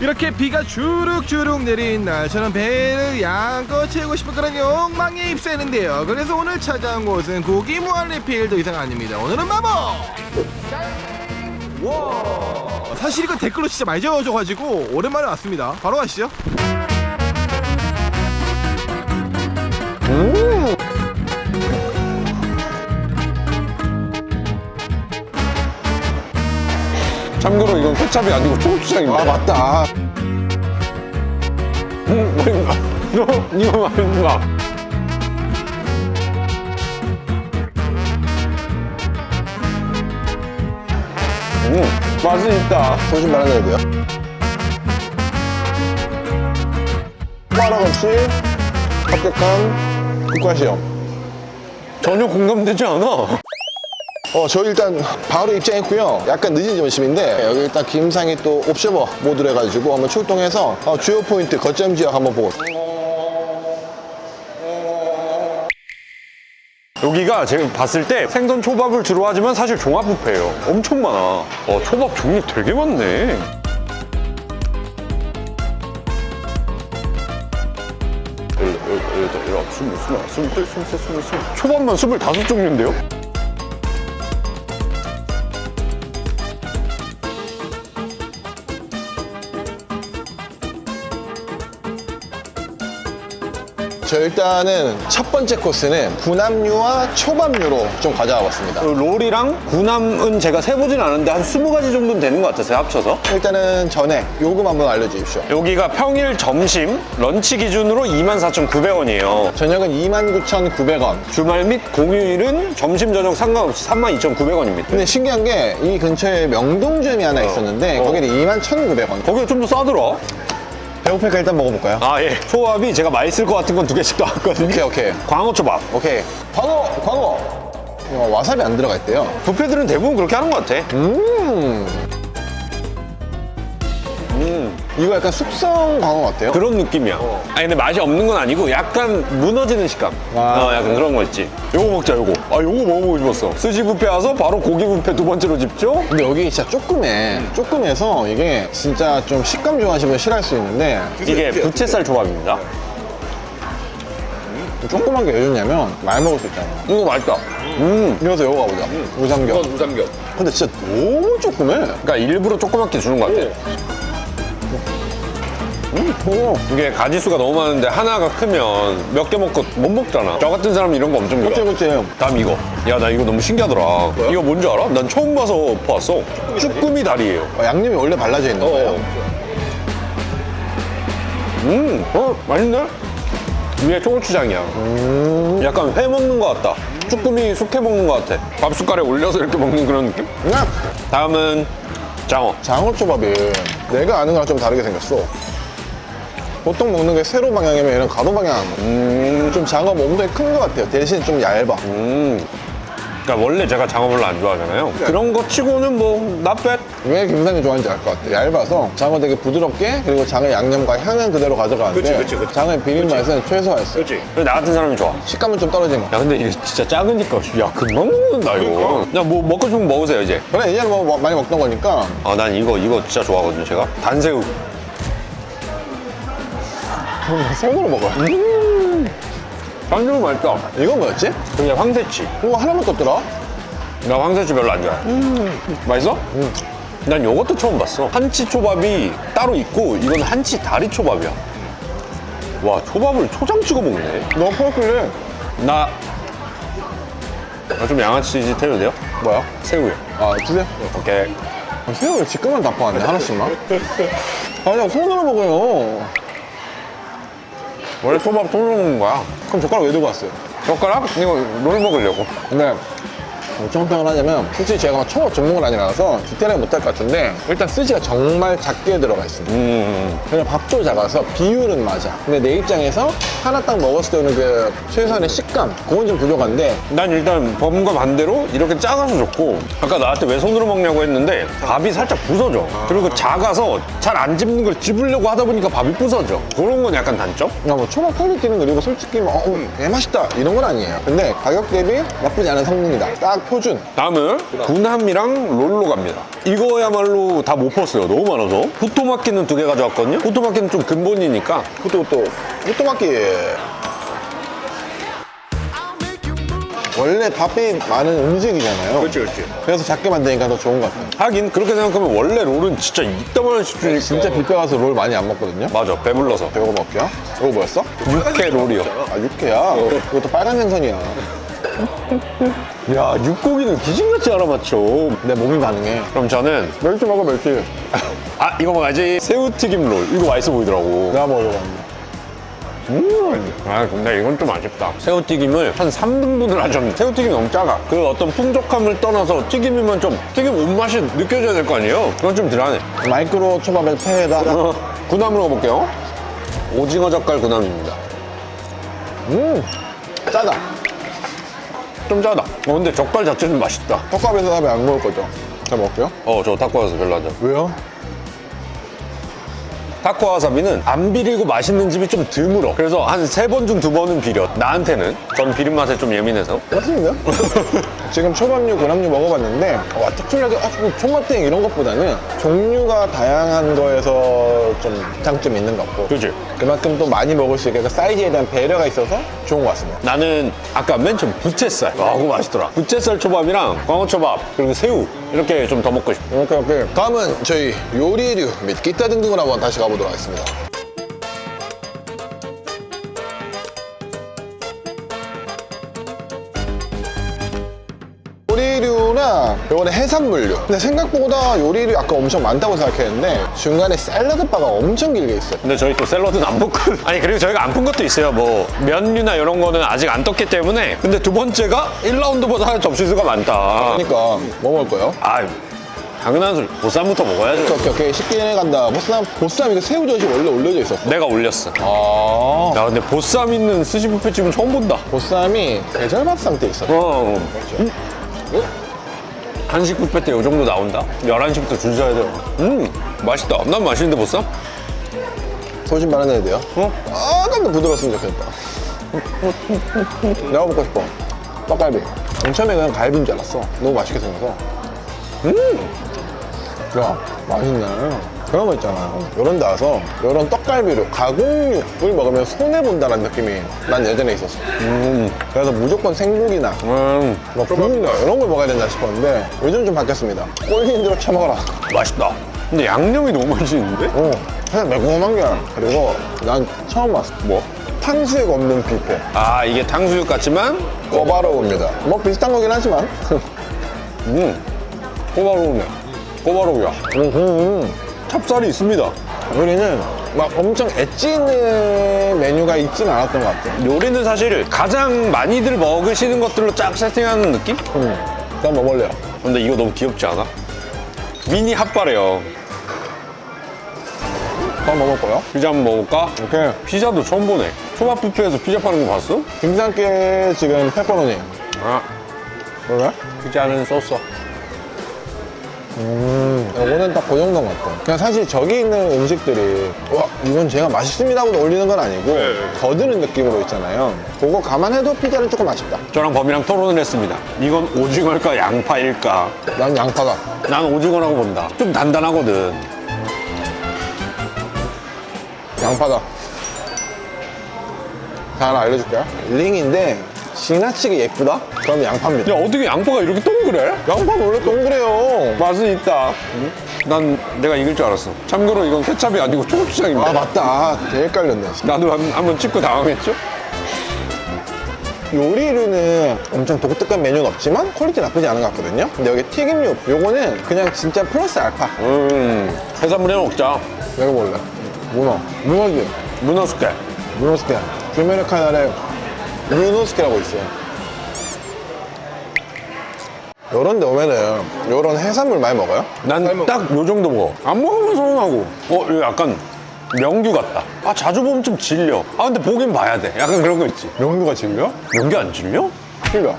이렇게 비가 주룩주룩 내린 날 저는 배를 양껏 채우고 싶은 그런 욕망에 입사했는데요. 그래서 오늘 찾아온 곳은 고기 무한리필도 이상 아닙니다. 오늘은 마모! 와 사실 이거 댓글로 진짜 많이 적어줘가지고 오랜만에 왔습니다. 바로 가시죠 참고로 이건 케찹이 아니고 초고추장입니다. 아 맞다. 음, 맛있다. 너 이거 맛있다. 음, 맛이 있다. 소신 말아내야 돼요. 빠락 없이 합격한 국가시험. 전혀 공감되지 않아. 어, 저 일단 바로 입장했고요. 약간 늦은 점심인데 여기 일단 김상이 또 옵셔버 모드로 해가지고 한번 출동해서 어, 주요 포인트 거점 지역 한번 보고. 여기가 제가 봤을 때 생선 초밥을 주로 하지만 사실 종합 뷔페예요. 엄청 많아. 어, 초밥 종류 되게 많네. 열여덟 열아홉 스물 스물하나 스물둘 스물셋 스물스물 초밥만 스물다섯 종류인데요? 저 일단은 첫 번째 코스는 군함류와 초밥류로 좀 가져와 봤습니다. 그 롤이랑 구남은 제가 세보진 않았는데 한 20가지 정도는 되는 것 같았어요, 합쳐서. 일단은 전에 요금 한번 알려주십시오. 여기가 평일 점심 런치 기준으로 24,900원이에요. 저녁은 29,900원. 주말 및 공휴일은 점심 저녁 상관없이 32,900원입니다. 근데 신기한 게 이 근처에 명동점이 하나 있었는데 어. 거기는 21,100원. 거기가 좀 더 싸더라. 배고프니까 일단 먹어볼까요? 아 예. 초밥이 제가 맛있을 것 같은 건 두 개씩 나왔거든요. 오케이 오케이 광어 초밥. 오케이. 광어 광어. 어, 와사비 안 들어가 있대요. 뷔페들은 대부분 그렇게 하는 것 같아. 음. 음. 이거 약간 숙성 광어 같아요. 그런 느낌이야. 아니 근데 맛이 없는 건 아니고 약간 무너지는 식감. 아. 어, 약간 그런 거 있지. 요거 먹자 요거. 아 요거 먹어보고 싶었어. 스시 뷔페 와서 바로 고기 뷔페 두 번째로 집죠? 근데 여기 진짜 조그매. 조그매서 이게 진짜 좀 식감 좋아하시는 분 싫어할 수 있는데 이게 부채살 초밥입니다. 조그만 게 왜 좋냐면 많이 먹을 수 있잖아요. 이거 맛있다. 음. 이어서 이거 가보자. 우삼겹. 우삼겹. 근데 진짜 너무 조그매. 그러니까 일부러 조그맣게 주는 것 같아. 음, 어. 이게 가지수가 너무 많은데 하나가 크면 몇 개 먹고 못 먹잖아. 저 같은 사람은 이런 거 엄청 그치 좋아. 그치. 다음 이거. 야, 나 이거 너무 신기하더라. 이거 뭔지 알아? 난 처음 봐서 봤어. 쭈꾸미 다리예요. 어, 양념이 원래 발라져 있는 거예요. 음, 어, 맛있네? 위에 초고추장이야. 약간 회 먹는 것 같다. 쭈꾸미 숙회 먹는 것 같아. 밥 숟갈에 올려서 이렇게 먹는 그런 느낌? 그냥 다음은 장어. 장어초밥이 내가 아는 거랑 좀 다르게 생겼어. 보통 먹는 게 세로 방향이면 얘는 가로 방향. 음, 좀 장어 몸통이 큰 것 같아요. 대신 좀 얇아. 음. 그러니까 원래 제가 장어 별로 안 좋아하잖아요. 그런 거 치고는 뭐, not bad. 왜 김상이 좋아하는지 알 것 같아. 얇아서 장어 되게 부드럽게 그리고 장어 양념과 향은 그대로 가져가는데 그치, 그치, 그치. 장어의 비린 맛은 최소화했어. 그렇지. 나 같은 사람이 좋아. 식감은 좀 떨어진 거. 야, 근데 이게 진짜 작으니까, 야, 금방 먹는다, 이거. 야, 뭐, 먹고 싶으면 먹으세요, 이제. 그래 예전에 뭐, 뭐 많이 먹던 거니까 아, 난 이거, 이거 진짜 좋아하거든요, 제가. 단새우. 그럼 손으로 먹어. 단새우 맛있다. 이건 뭐였지? 그냥 황새치. 이거 하나만 떴더라. 나 황새치 별로 안 좋아해. 맛있어? 난 이것도 처음 봤어. 한치 초밥이 따로 있고, 이건 한치 다리 초밥이야. 와, 초밥을 초장 찍어 먹네. 너 프로필에 나, 아, 좀 양아치 짓 해도 돼요? 뭐야? 새우요. 아 주세요. 오케이. 아, 새우를 지금만 다 퍼왔네 하나씩만. 아 그냥 손으로 먹어요. 원래 초밥 손으로 먹는 거야. 그럼 젓가락 왜 들고 왔어요? 젓가락? 이거 롤 먹으려고. 근데 정평을 하자면 솔직히 제가 막 초밥 전문은 아니라서 디테일하게 못할 것 같은데 일단 스지가 정말 작게 들어가 있습니다. 음, 그냥 밥도 작아서 비율은 맞아. 근데 내 입장에서 하나 딱 먹었을 때 오는 그 최소한의 식감 그건 좀 부족한데 난 일단 범과 반대로 이렇게 작아서 좋고 아까 나한테 왜 손으로 먹냐고 했는데 밥이 살짝 부서져 그리고 작아서 잘 안 집는 걸 집으려고 하다 보니까 밥이 부서져 그런 건 약간 단점? 야, 뭐 초밥 퀄리티는 그리고 솔직히 뭐 어, 음, 개 맛있다 이런 건 아니에요. 근데 가격 대비 나쁘지 않은 성능이다. 딱 표준. 다음은 군함이랑 롤로 갑니다. 이거야말로 다못 풀었어요. 너무 많아서. 후토마키는 두 개 가져왔거든요. 후토마키는 좀 근본이니까. 그것도 또 오토마키. 원래 밥이 많은 음식이잖아요. 그렇지. 그래서 작게 만드니까 더 좋은 것 같아요. 하긴 그렇게 생각하면 원래 롤은 진짜 이따만한씩 주니까. 진짜 뷔페 가서 롤 많이 안 먹거든요. 맞아. 배불러서. 배고먹게요 이거 뭐였어? 육회 롤이요. 아 육회야? 이것도 빨간 생선이야. 야, 육고기는 기진같이 알아맞혀. 내 몸이 가능해. 그럼 저는 멸치 먹어 멸치. 아 이거 먹어야지. 새우튀김 롤. 이거 맛있어 보이더라고. 내가 먹어봤는데. 아 근데 이건 좀 아쉽다. 새우튀김을 한 3등분을 하셨는데 새우튀김이 너무 작아. 그 어떤 풍족함을 떠나서 튀김이면 좀 튀김 온맛이 느껴져야 될 거 아니에요? 그건 좀 덜하네. 마이크로 초밥에 폐에다 어, 군함으로 가볼게요. 오징어 젓갈 군함입니다. 음. 짜다. 좀 짜다 어, 근데 젓갈 자체는 맛있다 떡밥에서 하면 안 먹을 거죠. 잘 먹을게요. 어저 타코와사비 별로 안 좋아 왜요? 타코와사비는 안 비리고 맛있는 집이 좀 드물어. 그래서 한 세 번 중 두 번은 비려. 나한테는. 전 비린 맛에 좀 예민해서. 맞습니다. 지금 초밥류, 군함류 먹어봤는데 와 특출나게 아, 좀 총맛땡 이런 것보다는 종류가 다양한 거에서 좀 장점이 있는 것 같고. 그지 그만큼 또 많이 먹을 수 있게 그 사이즈에 대한 배려가 있어서 좋은 것 같습니다. 나는 아까 맨 처음 부채살. 와 그거 맛있더라. 부채살 초밥이랑 광어초밥 그리고 새우. 이렇게 좀 더 먹고 싶어. 오케이 오케이. 다음은 저희 요리류 및 기타 등등을 한번 다시 가보도록 하겠습니다. 요리류나 요거는 해산물류. 근데 생각보다 요리류 아까 엄청 많다고 생각했는데 중간에 샐러드 바가 엄청 길게 있어요. 근데 저희 또 샐러드는 안 볶은 아니 그리고 저희가 안 푼 것도 있어요. 뭐 면류나 이런 거는 아직 안 떴기 때문에. 근데 두 번째가 1라운드보다 접시 수가 많다. 그러니까 뭐 먹을 거예요? 아 당연한 소리. 보쌈부터 먹어야죠. 오케이 오케이 쉽게 간다. 보쌈 보쌈 이거 새우젓이 원래 올려져 있었어. 내가 올렸어. 아. 야 근데 보쌈 있는 스시 뷔페 집은 처음 본다. 보쌈이 계절밥 상태에 있어. 어 음? 어? 한식 뷔페 때이 정도 나온다? 11시부터 줄 서야 돼요. 음 맛있다. 난 맛있는데 보쌈? 소신 발언해야 돼요? 어? 조금 더 부드러웠으면 좋겠다. 내가 먹고 싶어. 떡갈비. 맨 처음에 그냥 갈비인 줄 알았어. 너무 맛있게 생겨서. 음 야 맛있네. 그런 거 있잖아요 요런 데 와서 요런 떡갈비류 가공육을 먹으면 손해본다는 느낌이 난 예전에 있었어. 음, 그래서 무조건 생고기나 음. 뭐거 이런 걸 먹어야 된다 싶었는데 요즘 좀 바뀌었습니다. 꼴린 대로 처먹어라. 맛있다. 근데 양념이 너무 맛있는데? 어, 그냥 매콤한 게 그리고 난 처음 왔어. 뭐? 탕수육 없는 뷔페. 아 이게 탕수육 같지만? 꼬바로우입니다. 뭐 비슷한 거긴 하지만. 음. 꼬바로우네 꼬바로우야 음, 음. 찹쌀이 있습니다 우리는 막 엄청 엣지는 메뉴가 있진 않았던 것 같아 요리는 사실 가장 많이들 먹으시는 것들로 쫙 세팅하는 느낌? 음. 일단 뭐 먹을래요? 근데 이거 너무 귀엽지 않아? 미니 핫바래요 그럼 뭐 먹을 거요? 피자 한번 먹어볼까? 오케이 피자도 처음 보네 초밥 뷔페에서 피자 파는 거 봤어? 김상께 지금 페퍼로니 아 그래? 피자는 썼어 음, 이거는 딱 그 정도인 것 같아. 그냥 사실 저기 있는 음식들이, 와, 이건 제가 맛있습니다 하고 올리는 건 아니고, 네. 거드는 느낌으로 있잖아요. 그거 감안해도 피자는 조금 아쉽다. 저랑 범이랑 토론을 했습니다 이건 오징어일까 양파일까 난 양파다. 난 오징어라고 본다 좀 단단하거든 양파다. 자, 하나 알려줄게요. 링인데, 지나치게 예쁘다? 그럼 양파입니다. 야 어떻게 양파가 이렇게 동그래? 양파는 원래 동그래요. 맛은 있다 난 내가 이길 줄 알았어 참고로 이건 케찹이 아니고 초고추장입니다 아, 맞다. 아, 되게 헷갈렸네. 나도 한, 한번 찍고 당황했죠? 요리류는 엄청 독특한 메뉴는 없지만 퀄리티 나쁘지 않은 것 같거든요. 근데 여기 튀김류, 요거는 그냥 진짜 플러스 알파. 음 해산물 해 먹자 내가 볼래. 문어. 문어지. 문어 숙회 문어스케. 주메르 카날에 문어스케라고 있어요. 요런 데 오면은 요런 해산물 많이 먹어요? 난 딱 요 정도 먹어 안 먹으면 서운하고 어 이거 약간 명규 같다 아 자주 보면 좀 질려 아 근데 보긴 봐야 돼 약간 그런 거 있지 명두가 질려? 명규 안 질려? 질려.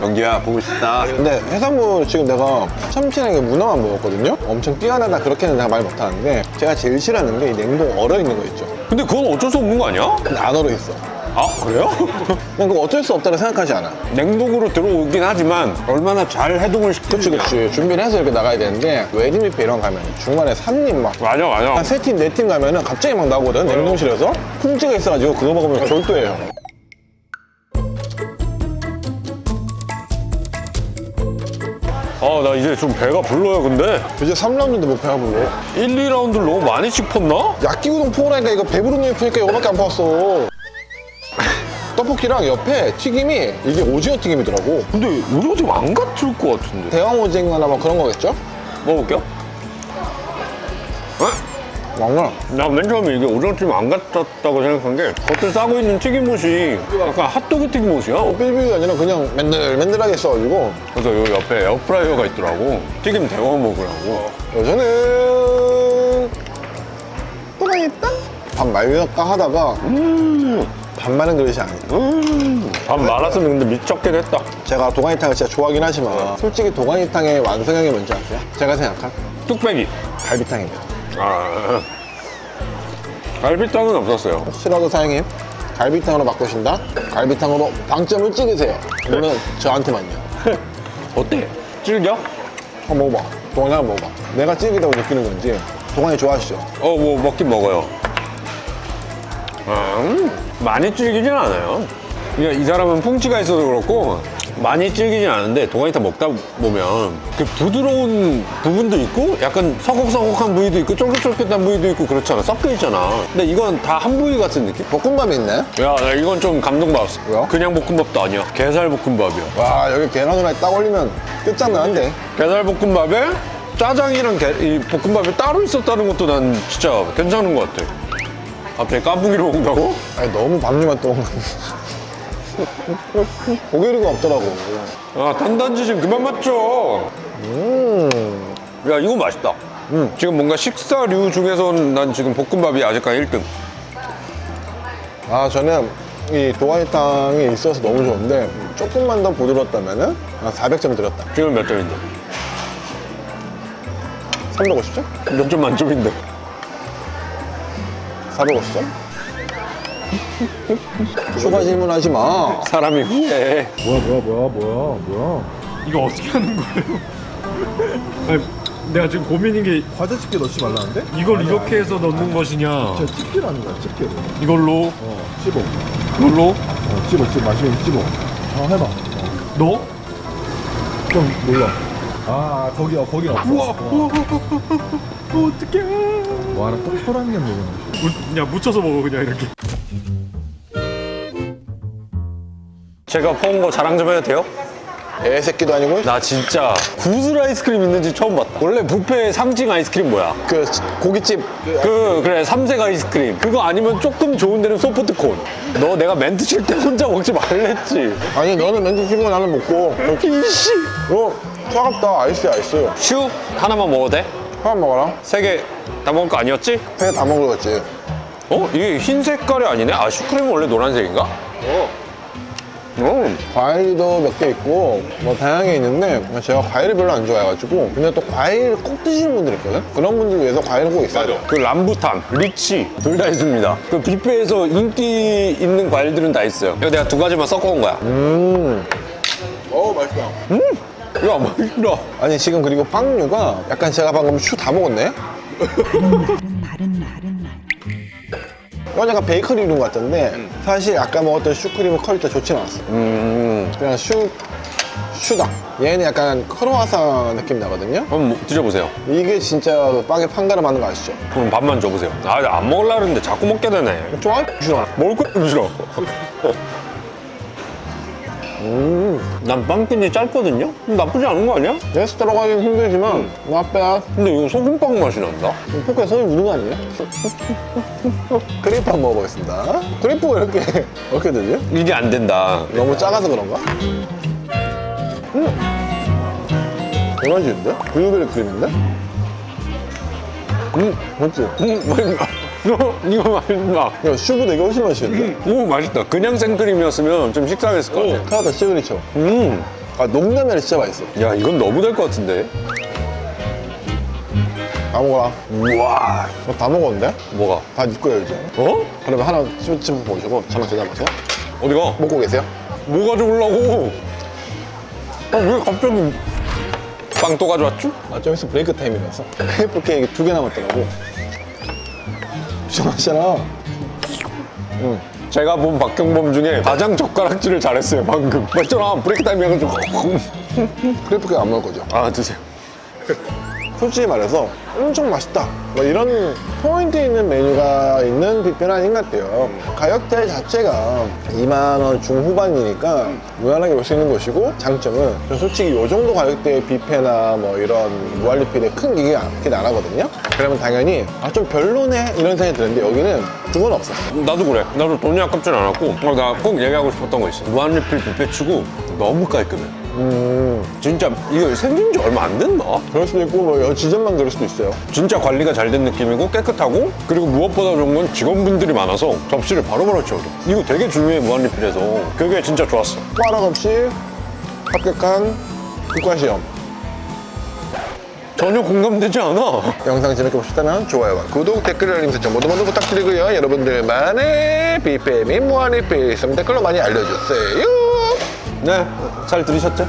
명규야 보고 싶다 근데 해산물 지금 내가 참치랑 이게 문어만 먹었거든요? 엄청 뛰어나다 그렇게는 내가 말 못하는데 제가 제일 싫어하는 게 이 냉동 얼어 있는 거 있죠. 근데 그건 어쩔 수 없는 거 아니야? 근데 안 얼어 있어. 아 그래요? 그냥 그거 어쩔 수 없다고 생각하지 않아. 냉동으로 들어오긴 하지만 얼마나 잘 해동을 그치, 시키느냐 그치. 준비를 해서 이렇게 나가야 되는데, 웨딩 뷔페 이런 거 가면 중간에 3님 막. 맞아 맞아 한 세 팀, 네 팀 가면은 갑자기 막 나오거든, 냉동실에서. 품지가 있어가지고 그거 먹으면 졸도예요. 아 나 이제 좀 배가 불러요 근데 이제 3라운드인데 뭐 배가 불러. 1, 2라운드를 너무 많이 짚었나? 야끼우동 포라니까 이거 배부른 놈이 푸니까 이거밖에 안 퍼왔어. 떡볶이랑 옆에 튀김이 이게 오징어 튀김이더라고. 근데 우리가 좀안 같을 것 같은데 대왕 오징어나 뭐 그런 거겠죠? 먹어볼게요 어? 왕나. 나 맨 처음에 이게 오징어 튀김 안 같았다고 생각한 게 겉을 싸고 있는 튀김옷이 약간 핫도그 튀김옷이야 삐삐가 아니라 그냥 맨들맨들하게 써가지고 그래서 요 옆에 에어프라이어가 있더라고 튀김 데워 먹으라고 여자는 또가 있다? 밥 말릴까 하다가 음, 밥 마는 그릇이 아니다. 음, 밥 말았으면 근데 미쳤긴 했다 제가 도가니탕을 진짜 좋아하긴 하지만 솔직히 도가니탕의 완성형이 뭔지 아세요? 제가 생각한 뚝배기 갈비탕입니다. 아 갈비탕은 없었어요 싫어도 사장님 갈비탕으로 바꾸신다? 갈비탕으로 방점을 찍으세요. 물론 저한테만요. 어때? 질겨? 한번 먹어봐. 도가니 한번 먹어봐. 내가 찌기다고 느끼는 건지 도가니 좋아하시죠? 어 뭐 먹긴 먹어요 음, 많이 질기진 않아요 그냥 이 사람은 풍치가 있어서 그렇고 많이 질기진 않은데 동아리탕 먹다 보면 그 부드러운 부분도 있고 약간 서걱서걱한 부위도 있고 쫄깃쫄깃한 부위도 있고 그렇잖아 섞여 있잖아 근데 이건 다 한 부위 같은 느낌? 볶음밥이 있네? 야, 나 이건 좀 감동받았어. 왜요? 그냥 볶음밥도 아니야. 게살 볶음밥이야. 와 여기 계란 후라이 딱 올리면 끝장나는데 게살 볶음밥에 짜장이랑 게- 이 볶음밥이 따로 있었다는 것도 난 진짜 괜찮은 것 같아. 갑자기 까부기로 먹는다고? 아니 너무 밥류만 또 고기류가 없더라고 아, 단단지 좀 그만 맞죠? 음 야, 이거 맛있다. 지금 뭔가 식사류 중에서는 난 지금 볶음밥이 아직까지 1등. 아 저는 이 도가니탕이 있어서 너무 좋은데 조금만 더 부드러웠다면은 400점 드렸다 지금 몇 점인데? 350점? 몇 점 만점인데? 450점? 추가 질문하지 마 사람이 후회. 뭐야 뭐야 뭐야 뭐야 뭐야 이거 어떻게 하는 거예요? 아니, 내가 지금 고민인 게 과자 집게 넣지 말라는데? 이걸 이렇게 해서 넣는 것이냐 저 집게라는 거야 집게로 이걸로 어 씹어 이걸로 어 씹어 씹어 마시면 씹어 어 해봐 어. 넣어? 좀 눌러 아 거기 어 거기 없어 우와 어. 우와 어떡해 와나 똘똘한 게 먹어 무, 그냥 묻혀서 먹어 그냥 이렇게 제가 퍼온 거 자랑 좀 해도 돼요? 애 새끼도 아니고 나 진짜 구슬 아이스크림 있는 집 처음 봤다. 원래 뷔페 상징 아이스크림 뭐야? 그 고깃집 그 그래 삼색 아이스크림 그거 아니면 조금 좋은 데는 소프트콘 너 내가 멘트 칠 때 혼자 먹지 말랬지 아니 너는 멘트 치고 나는 먹고 이씨 어 차갑다 아이스야 아이스 슈 하나만 먹어도 돼? 하나 먹어라 세 개 다 먹을 거 아니었지? 회 다 먹으러 갔지 어? 이게 흰 색깔이 아니네? 아 슈크림은 원래 노란색인가? 어. 음. 과일도 몇 개 있고 뭐 다양하게 있는데 제가 과일을 별로 안 좋아해가지고 근데 또 과일 꼭 드시는 분들 있거든? 그런 분들 위해서 과일을 꼭 있어요. 그 람부탄, 리치. 둘 다 있습니다. 그 뷔페에서 인기 있는 과일들은 다 있어요. 이거 내가 두 가지만 섞어온 거야. 어 맛있다. 야 맛있다. 아니 지금 그리고 빵류가 약간 제가 방금 슈 다 먹었네? 다른 말. 이건 약간 베이커리 이름 같던데 사실 아까 먹었던 슈크림은 퀄리티가 좋진 않았어. 음 그냥 슈 슈다. 얘는 약간 크로와상 느낌 나거든요? 한번 뭐- 드셔보세요. 이게 진짜 빵에 판가름 하는 거 아시죠? 그럼 밥만 줘보세요. 아 안 먹으려고 했는데 자꾸 먹게 되네. 좋아? 싫어. 먹을 것도 싫어. 난 빵끈이 짧거든요? 나쁘지 않은 거 아니야? 예스 들어가긴 힘들지만 나빼야 근데 이거 소금빵 맛이 난다? 포크에 손이 묻은 거 아니에요? 크레이프 한번 먹어보겠습니다 크레이프가 이렇게 어떻게 들려? 이게 안 된다. 너무 작아서 그런가? 음. 에너지인데? 블루베리 크림인데? 음, 맞지? 음, 맛있다. 이거 맛있다. 야, 슈보다 이게 훨씬 맛있는데? 오, 맛있다. 그냥 생크림이었으면 좀 식상했을 것 같아. 카라다 시그니처. 음. 아, 농담이 아니라 진짜 맛있어. 야, 이건 너무 될 것 같은데? 아무거나. 우와. 어, 다 먹었는데? 뭐가? 다 네 거예요, 이제. 어? 그러면 하나 씹어 보시고 잠깐 기다려보세요. 어디가? 먹고 계세요? 뭐 가져오려고? 아, 왜 갑자기 빵 또 가져왔죠? 아, 좀 있으면 브레이크 타임이라서. 페이퍼 케이크 두 개 남았더라고. 시원하잖아. 제가 본 박경범 중에 가장 젓가락질을 잘했어요, 방금. 맞잖아, 브레이크 타임 해가지고. 케이크 안 먹을 거죠. 아, 드세요. 솔직히 말해서 엄청 맛있다. 뭐 이런 포인트 있는 메뉴가 있는 뷔페는 아닌 것 같아요. 가격대 자체가 2만 원 중후반이니까 무난하게 볼 수 있는 곳이고 장점은 저 솔직히 이 정도 가격대의 뷔페나 뭐 이런 무한리필에 큰 기계가 크게 안 하거든요. 그러면 당연히 아 좀 별로네 이런 생각이 드는데 여기는 그건 없었어. 나도 그래. 나도 돈이 아깝진 않았고, 어, 나꼭 얘기하고 싶었던 거 있어. 무한리필 뷔페 치고 너무 깔끔해. 음 진짜 이거 생긴 지 얼마 안 됐나? 그럴 수도 있고 뭐 지점만 그럴 수도 있어요. 진짜 관리가 잘 된 느낌이고 깨끗하고 그리고 무엇보다 좋은 건 직원분들이 많아서 접시를 바로바로 치워줘. 이거 되게 중요해 무한리필에서. 그게 진짜 좋았어. 빠락 없이 합격한 국가시험. 전혀 공감되지 않아. 영상 재밌게 보셨다면 좋아요와 구독, 댓글 알림 설정 모두 모두 부탁드리고요. 여러분들만의 및 무한리필 댓글로 많이 알려주세요. 네, 잘 들으셨죠?